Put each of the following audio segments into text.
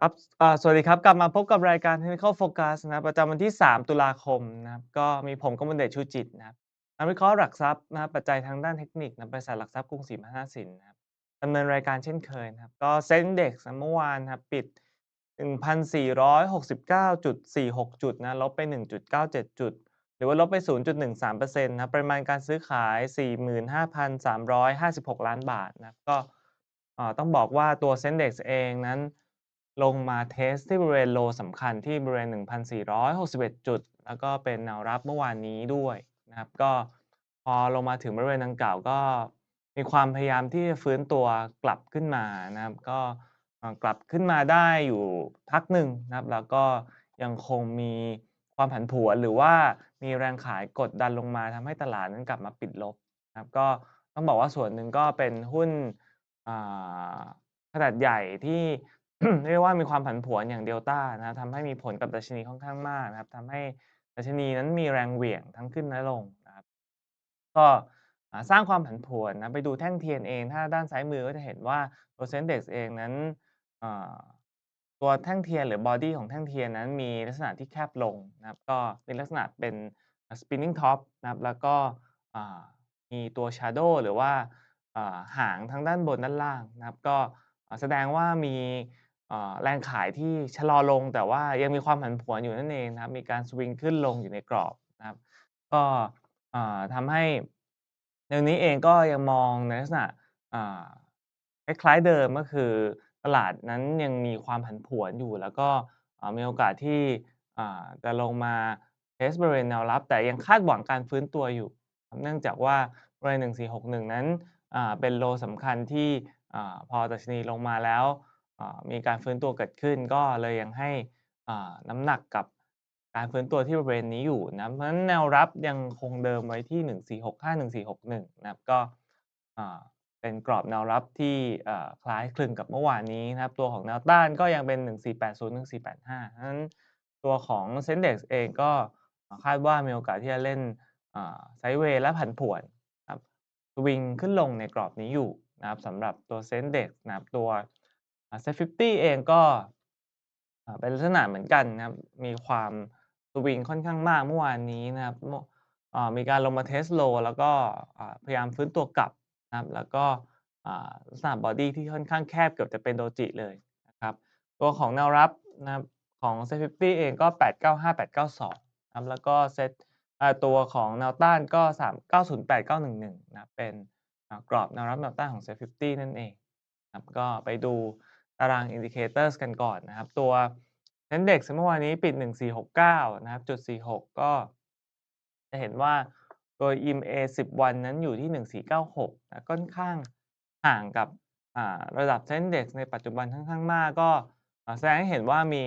ครับอ่าสวัสดีครับ กลับมาพบกับรายการ Technical Focus นะครับประจำวันที่ 3 ตุลาคมนะครับ ก็มีผมกมลเดชชูจิตนะครับนักวิเคราะห์หลักทรัพย์นะครับปัจจัยทางด้านเทคนิคนะบริษัทหลักทรัพย์กรุงศรีพัฒนาสินนะครับดำเนินรายการเช่นเคยนะครับ ก็ Set Index เมื่อวานนะครับปิด 1,469.46 จุดนะ ลบไป 1.97 จุด หรือว่าลบไป 0.13%นะครับปริมาณการซื้อขาย 45,356 ล้านบาทนะครับ ก็อ่าต้องบอกว่าตัว Set Index เองนั้น ลงมาเทสที่บริเวณ Low สำคัญที่บริเวณ 1,461 จุด แล้วก็เป็นแนวรับเมื่อวานนี้ด้วยนะครับ ก็พอลงมาถึงบริเวณดังกล่าวก็มีความพยายามที่จะฟื้นตัวกลับขึ้นมานะครับ ก็กลับขึ้นมาได้อยู่พักหนึ่งนะครับ แล้วก็ยังคงมีความผันผวนหรือว่ามีแรงขายกดดันลงมาทำให้ตลาดนั้นกลับมาปิดลบนะครับ ก็ต้องบอกว่าส่วนหนึ่งก็เป็นหุ้นขนาดใหญ่ที่ เรียกว่ามีความผันผวนอย่าง Delta นะครับทำให้มีผลกับดัชนีค่อนข้างมากนะครับทำให้ดัชนีนั้นมีแรงเหวี่ยงทั้งขึ้นและลงนะครับก็สร้างความผันผวนนะไปดูแท่งเทียนเองถ้าด้านซ้ายมือก็จะเห็นว่าตัว Set Index เองนั้นตัวแท่งเทียนหรือบอดี้ของแท่งเทียนนั้นมีลักษณะที่แคบลงนะครับก็มีลักษณะเป็น Spinning Top นะครับแล้วก็มีตัว Shadow หรือว่าหางทั้งด้านบนด้านล่างนะครับก็แสดงว่ามี แรงขายที่ชะลอลงแต่ว่ายังมีความผันผวนอยู่นั่นเองนะครับ มีการสวิงขึ้นลงอยู่ในกรอบนะครับ ก็อ่าทำให้แนวนี้เองก็ยังมองในลักษณะคล้ายๆเดิมก็คือตลาดนั้นยังมีความผันผวนอยู่ แล้วก็มีโอกาสที่จะลงมาเทสบริเวณแนวรับ แต่ยังคาดหวังการฟื้นตัวอยู่ เนื่องจากว่าบริเวณ1461 นั้นเป็น Low สำคัญที่อพอดัชนีลงมาแล้ว มีการฟื้นตัวเกิดขึ้น ก็เลยยังให้น้ำหนักกับการฟื้นตัวที่บริเวณนี้อยู่นะเพราะฉะนั้นแนวรับยังคงเดิมไว้ที่ 1465-1461 นะครับก็เป็นกรอบแนวรับที่คล้ายคลึงกับเมื่อวานนี้นะครับ ตัวของแนวต้านก็ยังเป็น 1480-1485เพราะฉะนั้นตัวของ Set Index เองก็คาดว่ามีโอกาสที่จะเล่นไซด์เวย์และผันผวนครับสวิงขึ้นลงในกรอบนี้อยู่นะครับสำหรับตัว Set Index นะครับตัว อ่า Set 50เองก็เป็นลักษณะเหมือนกันนะครับ มีความสวิงค่อนข้างมากเมื่อวานนี้นะครับมีการลงมาเทสต์ Low แล้วก็พยายามฟื้นตัวกลับนะครับ แล้วก็ลักษณะบอดี้ที่ค่อนข้างแคบเกือบจะเป็นโดจิเลยนะครับ ตัวของแนวรับนะครับของ Set 50เองก็ 895-892นะครับ แล้วก็ Set อ่าตัวของแนวต้านก็ 3 908-911นะครับเป็นกรอบแนวรับแนวต้านของ Set 50นั่นเองครับก็ไปดู ตาราง Indicators กันก่อนนะครับ ตัว Set Index เมื่อวานนี้ปิด 1469 นะครับจุด46 ก็จะเห็นว่าตัว EMA 10 วันนั้นอยู่ที่ 1496นะค่อนข้างห่างกับอ่าระดับ Set Index ในปัจจุบันค่อนข้างมาก ก็แสดงให้เห็นว่ามี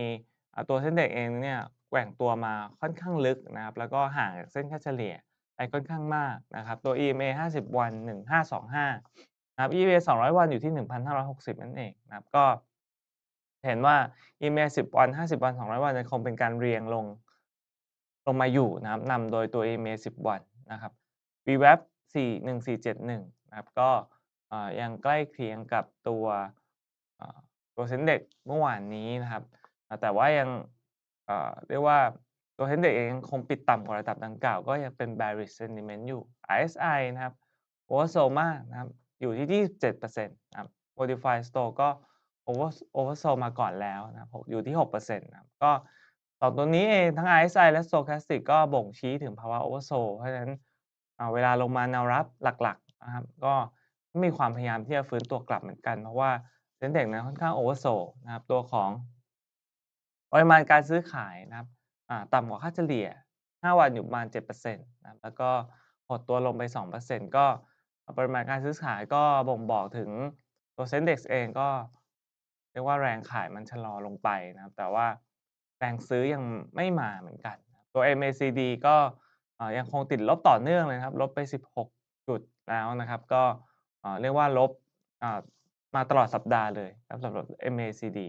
ตัว Set Index เองเนี่ยแกว่งตัวมาค่อนข้างลึกนะครับ แล้วก็ห่างจากเส้นค่าเฉลี่ยไปค่อนข้างมากนะครับ ตัว EMA 50 วัน 1525 นะครับ EMA 200 วันอยู่ที่ 1,560 นั่นเองนะครับก็เห็นว่า EMA 10 วัน 50 วัน 200 วันยังคงเป็นการเรียงลงลงมาอยู่นะครับนำโดยตัว EMA 10 วันนะครับ VWAP 4 1471 นะครับก็ยังใกล้เคียงกับตัวตัว Set Index เมื่อวานนี้นะครับ แต่ว่ายังเรียกว่าตัว Set Index เองยังคงปิดต่ำกว่าระดับดังกล่าว ก็ยังเป็น Bearish Sentiment อยู่ RSI นะครับ Oversold มากนะครับ อยู่ที่ 27%นะครับ Modified Store ก็ Over Oversold มาก่อนแล้วนะครับอยู่ที่ 6%นะครับก็สองตัวนี้เองทั้ง RSI และ Stochastic ก็บ่งชี้ถึงภาวะ Oversold เพราะฉะนั้นเวลาลงมาแนวรับหลักๆนะครับก็มีความพยายามที่จะฟื้นตัวกลับเหมือนกัน เพราะว่า Set Index นั้นค่อนข้าง Oversold นะครับตัวของปริมาณการซื้อขายนะครับต่ำกว่าค่าเฉลี่ย 5 วันอยู่ประมาณ7%นะครับแล้วก็หดตัวลงไป 2%ก็ ปริมาณการซื้อขายก็บ่งบอกถึงตัว Set Index เองก็เรียกว่าแรงขายมันชะลอลงไปนะครับ แต่ว่าแรงซื้อยังไม่มาเหมือนกัน ตัว MACD ก็ยังคงติดลบต่อเนื่องเลยครับ ลบไป 16 จุดแล้วนะครับ ก็เรียกว่าลบมาตลอดสัปดาห์เลยครับสำหรับ MACD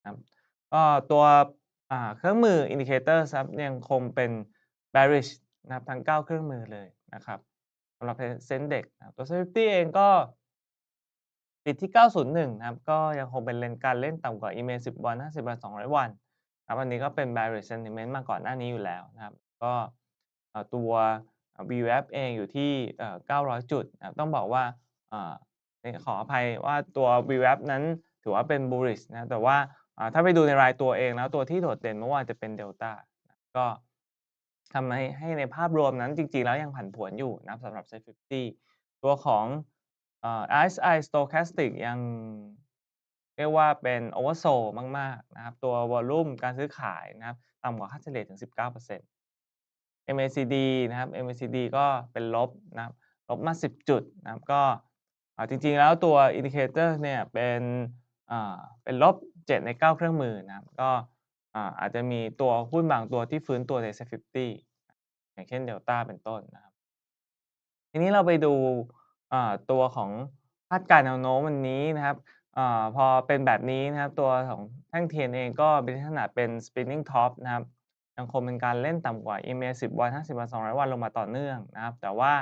นะครับก็ตัวเครื่องมือ Indicators ครับยังคงเป็น Bearish นะครับทั้ง 9 เครื่องมือเลยนะครับ สำหรับ Set Index นะครับตัว Set 50เองก็ปิดที่ 901 นะครับ ก็ยังคงเป็นเลนการเล่นต่ำกว่า EMA 10 วัน 50 วัน 200 วันครับอันนี้ก็เป็น bearish sentiment มาก่อนหน้านี้อยู่แล้วนะครับ ก็ตัว VWAP เองอยู่ที่เอ่อ900 จุดนะครับต้องบอกว่าอขออภัยว่าตัว VWAP นั้นถือว่าเป็น bullish นะแต่ว่าอ่าถ้าไปดูในรายตัวเองแล้วตัวที่โดดเด่นเมื่อวานจะเป็น Delta ก็ ทำให้ให้ในภาพรวมนั้นจริง ๆ แล้วยังผันผวนอยู่นะครับสำหรับ Set 50 ตัวของเอ่อ RSI Stochastic ยังเรียกว่าเป็น oversold มาก ๆ นะครับ ตัววอลลุ่มการซื้อขายนะครับต่ำกว่าค่าเฉลี่ยถึง 19% MACD นะครับ MACD ก็เป็นลบนะครับลบมา 10 จุดนะครับก็จริง ๆ แล้วตัว Indicator เนี่ยเป็นเป็นลบ 7 ใน 9 เครื่องมือนะครับก็ อาจจะมีตัวหุ้นบางตัวที่ฟื้นตัวใน Set 50อย่างเช่น Delta เป็นต้นนะครับ ทีนี้เราไปดูตัวของคาดการณ์แนวโน้มวันนี้นะครับอพอเป็นแบบนี้นะครับ ตัวของแท่งเทียนเองก็เป็นลักษณะเป็น spinning top นะครับยังคงเป็นการเล่นต่ำกว่า EMA 10 วัน 50 วัน 200 วันลงมาต่อเนื่องนะครับ แต่ว่า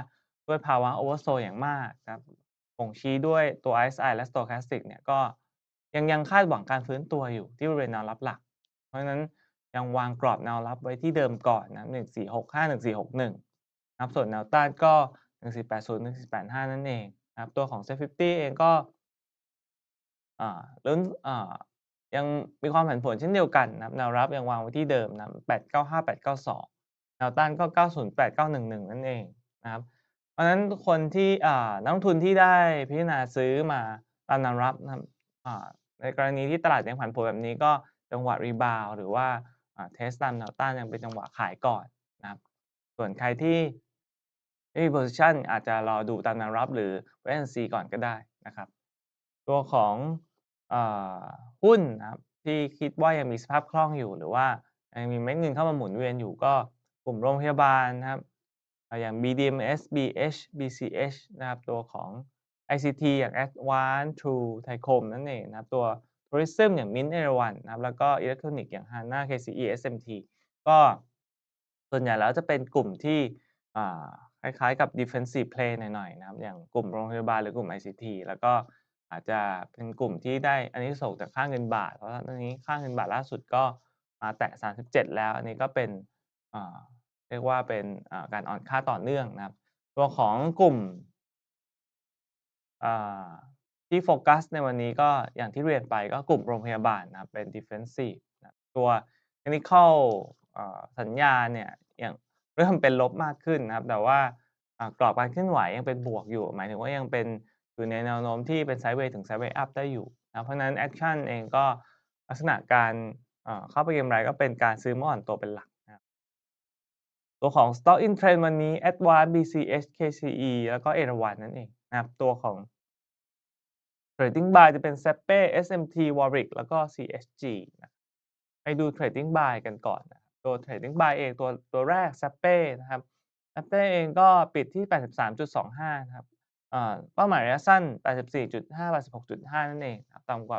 ด้วยภาวะ oversold อย่างมากนะครับบ่งชี้ด้วยตัว RSI และ Stochastic เนี่ยก็ยังยังคาดหวังการฟื้นตัวอยู่ที่บริเวณแนวรับหลัก ราะฉะนั้นยังวางกรอบแนวรับไว้ที่เดิมก่อนนะครับ1465 1461นะครับส่วนแนวต้านก็ 1480 1485 นั่นเองนะครับตัวของ Set 50 เองก็อ่าลุ้นอ่ายังมีความผันผวนเช่นเดียวกันนะครับแนวรับยังวางไว้ที่เดิมนะ895 892 แนวต้านก็ 908 911 นั่นเองนะครับเพราะฉะนั้นคนที่อ่านักลงทุนที่ได้พิจารณาซื้อมาตามแนวรับนะครับอ่าในกรณีที่ตลาดยังผันผวนแบบนี้ก็ จังหวะรีบาวหรือว่าเทสตามแนวต้านยังเป็นจังหวะขายก่อนนะครับ ส่วนใครที่ไม่มี position อาจจะรอดูตามแนวรับหรือ wait and see ก่อนก็ได้นะครับ ตัวของอหุ้นนะครับที่คิดว่ายังมีสภาพคล่องอยู่หรือว่ายังมีเม็ดเงินเข้ามาหมุนเวียนอยู่ก็กลุ่มโรงพยาบาลนะครับอ่าอย่าง BDMs BH BCH นะครับตัวของ ICT อย่าง Advance True Thaicom นั่นเองนะครับตัว Tourism อย่าง Mint เอราวัณนะครับแล้วก็อิเล็กทรอนิกส์อย่าง Hana KCE SMT ก็ส่วนใหญ่แล้วจะเป็นกลุ่มที่คล้ายๆกับ defensive play หน่อยๆนะครับ อย่างกลุ่มโรงพยาบาลหรือกลุ่ม ICT แล้วก็อาจจะเป็นกลุ่มที่ได้อานิสงส์จากค่าเงินบาท เพราะว่าตอนนี้ค่าเงินบาทล่าสุดก็มาแตะ 37 แล้ว อันนี้ก็เป็นเรียกว่าเป็นการอ่อนค่าต่อเนื่องนะครับ ตัวของกลุ่ม ที่โฟกัสในวันนี้ก็อย่างที่เรียนไปก็กลุ่มโรงพยาบาลนะครับเป็น defensive นะตัว technical อ่าสัญญาเนี่ยอย่างเริ่มเป็นลบมากขึ้นนะครับแต่ว่ากรอบการเคลื่อนไหวยังเป็นบวกอยู่ หมายถึงว่ายังเป็นอยู่ในแนวโน้มที่เป็น sideways ถึง sideways up ได้อยู่นะเพราะนั้นแอกชันเองก็ลักษณะการเข้าไปเก็งกำไรก็เป็นการซื้อเมื่ออ่อนตัวเป็นหลักนะตัวของ Stock in Trend วันนี้ Advance BCH KCE แล้วก็เอราวัณนั่นเองนะครับตัวของ Trading Buy จะเป็น SAPE SMT Warwick แล้วก็ CSG นะไปดู Trading Buy กันก่อนนะครับตัว Trading Buy เองตัวตัวแรก SAPE นะครับ SAPE เองก็ปิดที่ 83.25 นะครับอ่าเป้าหมายระยะสั้น 84.5 86.5 นั่นเองครับต่ำกว่า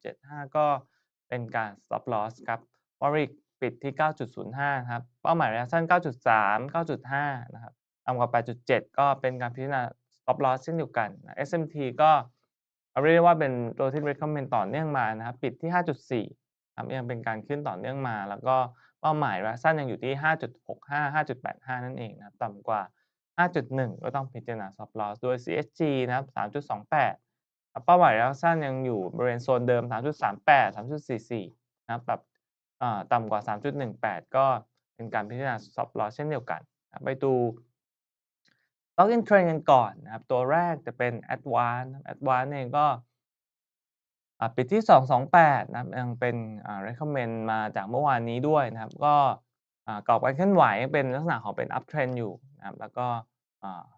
80.75 ก็เป็นการ Stop Loss ครับ Warwick ปิดที่ 9.05 ครับ เป้าหมายระยะสั้น 9.3 9.5 นะครับ ต่ำกว่า 8.7 ก็เป็นการพิจารณา Stop Loss เช่นเดียวกันนะ SMT ก็ เรียกได้ว่าเป็นตัวที่ recommend ต่อเนื่องมานะครับ ปิดที่ 5.4ครับยังเป็นการขึ้นต่อเนื่องมา แล้วก็เป้าหมายระยะสั้นยังอยู่ที่ 5.65 5.85 นั่นเองนะต่ำกว่า 5.1 ก็ต้องพิจารณา Stop Loss โดย CSG นะครับ 3.28 เป้าหมายระยะสั้นยังอยู่บริเวณโซนเดิม 3.38 3.44 นะครับแบบต่ำกว่า 3.18 ก็เป็นการพิจารณา Stop Loss เช่นเดียวกันนะ ครับไปดู Stock in Trend กันก่อนนะครับ ตัวแรกจะเป็น Advance นะครับ Advance เองก็ปิดที่ 228 นะครับยังเป็น recommend มาจากเมื่อวานนี้ด้วยนะครับ ก็กรอบการเคลื่อนไหวเป็นลักษณะของเป็น up trend อยู่นะครับ แล้วก็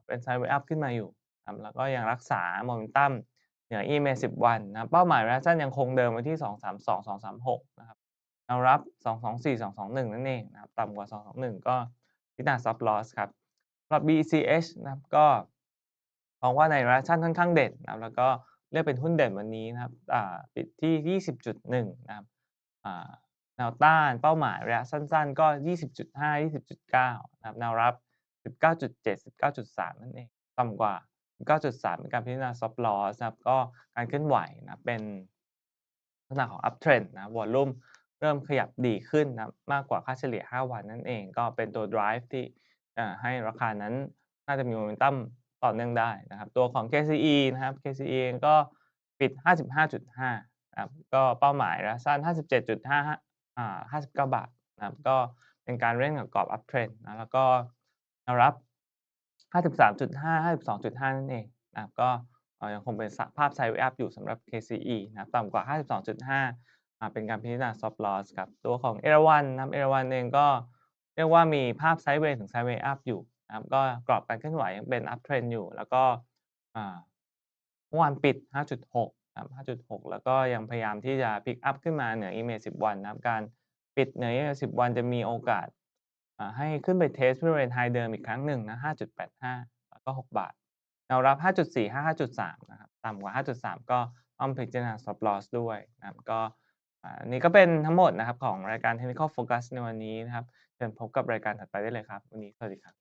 เป็น side way up ขึ้นมาอยู่นะครับแล้วก็ยังรักษา momentum เหนือ EMA 10 วันนะครับเป้าหมายระยะสั้นยังคงเดิมไว้ที่ 232 236 นะครับแนวรับ 224 221 นั่นเองนะครับ ต่ำกว่า 221 ก็พิจารณา Stop Loss ครับ สำหรับ BCH นะครับก็มองว่าในระยะสั้นค่อนข้างเด่นนะครับแล้วก็เลือกเป็นหุ้นเด่นวันนี้นะครับปิดที่ 20.1 นะครับแนวต้านเป้าหมายระยะสั้นๆ ก็ 20.5 20.9 นะครับแนวรับ 19.7 19.3 นั่นเองต่ำกว่า 19.3 เป็นการพิจารณา Stop Loss นะครับก็การเคลื่อนไหวนะเป็นลักษณะของ Uptrend นะวอลลุ่มเริ่มขยับดีขึ้นนะมากกว่าค่าเฉลี่ย 5 วันนั่นเอง ก็เป็นตัว Drive ที่ อ่าให้ราคานั้นน่าจะมี Momentum ต่อเนื่องได้นะครับ ตัวของ KCE นะครับ KCE เองก็ปิด 55.5นะครับก็เป้าหมายระยะสั้น 57.55อ่า59 บาทนะครับก็เป็นการเล่นกับกรอบ Uptrend นะแล้วก็แนวรับ 53.5 52.5 นั่นเองนะครับก็ยังคงเป็นภาพ Sideways Up อยู่สำหรับ KCE นะครับต่ำกว่า 52.5อ่าเป็นการพิจารณา Stop Loss ครับตัวของเอราวัณนะเอราวัณเองก็ รียกว่ามีภาพ Sideways ถึง Sideways Up อยู่นะครับก็กรอบการเคลื่อนไหวยังเป็น Uptrend อยู่ แล้วก็เมื่อวานปิด 5.6นะครับ5.6 แล้วก็ยังพยายามที่จะ Pick Up ขึ้นมาเหนือ EMA 10 วันนะครับการปิดเหนือ EMA 10 วันจะมีโอกาสให้ขึ้นไปเทสบริเวณ High เดิมอีกครั้งหนึ่งนะ 5.85 แล้วก็ 6 บาทแนวรับ 5.45 5.3 นะครับ ต่ำกว่า 5.3 ก็ต้องพิจารณา Stop Loss ด้วยนะครับ ก็นี่ก็เป็นทั้งหมดนะครับของรายการ Technical Focus ในวันนี้นะครับ เชิญพบกับรายการถัดไปได้เลยครับ วันนี้สวัสดีครับ